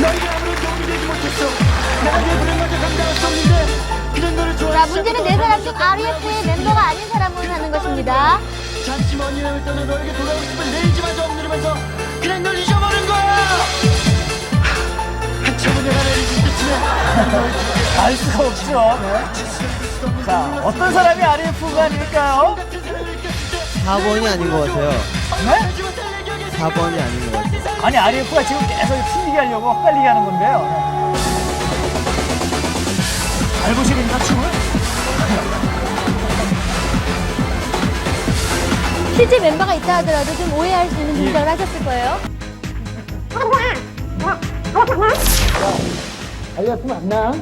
너희가 아무런 도움이 되지 못했어. 네 불행마저 감당할 수 없는데 그냥 너를 자, 좋아하는 문제는 네 사람 중 REF의 멤버가 아닌 사람을 하는 것입니다. 잠시 먼 여행을 떠나 너에게 돌아오고 싶은 내 의지마저 억누르면서 그냥 널 잊어버린 거야. 한참을 내가 내릴 때쯤에 알 수가 없죠. 네. 자, 어떤 사람이 RF가 아닐까요? 4번이 아닌 것 같아요. 네? 4번이 아닌 것 같아요. 아니, RF가 지금 계속 틀리게 하려고 헷갈리게 하는 건데요. 네. 알고 싶은가, 춤을? 실제 멤버가 있다 하더라도 좀 오해할 수 있는 동작을 하셨을 거예요. 알려주면 안 나? 자!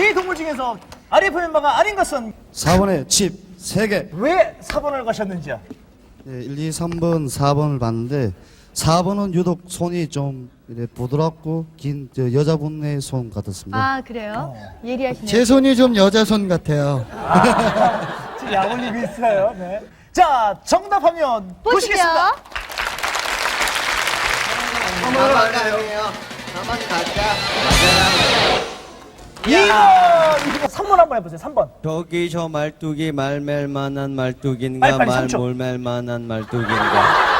네 동물 중에서 RF 멤버가 아닌 것은 4번에 칩 3개. 왜 4번을 가셨는지요? 네, 1, 2, 3번, 4번을 봤는데 4번은 유독 손이 좀 이래 부드럽고 긴 저 여자분의 손 같았습니다. 아, 그래요? 예리하시네요. 제 손이 좀 여자 손 같아요. 지금 약 올리고 있어요. 네. 자, 정답하면 보시죠. 보시겠습니다. 2번! 3번 한번 해보세요. 3번. 저기 저 말뚝이 말멜 만한 말뚝인가 빨리, 빨리, 삼 초. 말몰멜 만한 말뚝인가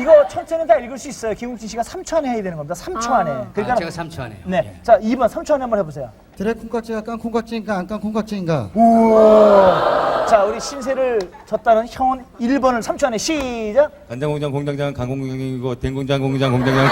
이거 천천히 다 읽을 수 있어요. 김국진 씨가 3초 안에 해야 되는 겁니다. 3초 안에. 그러니까 아, 제가 3초 안에요. 네. 자, 2번 3초 안에 한번 해보세요. 드래 콩깍지가 깐 콩깍지인가 안 깐 콩깍지인가? 우와. 자, 우리 신세를 졌다는 형은 1번을 3초 안에 시작. 간장 공장 공장장 간 공장이고 된 공장 공장 공장장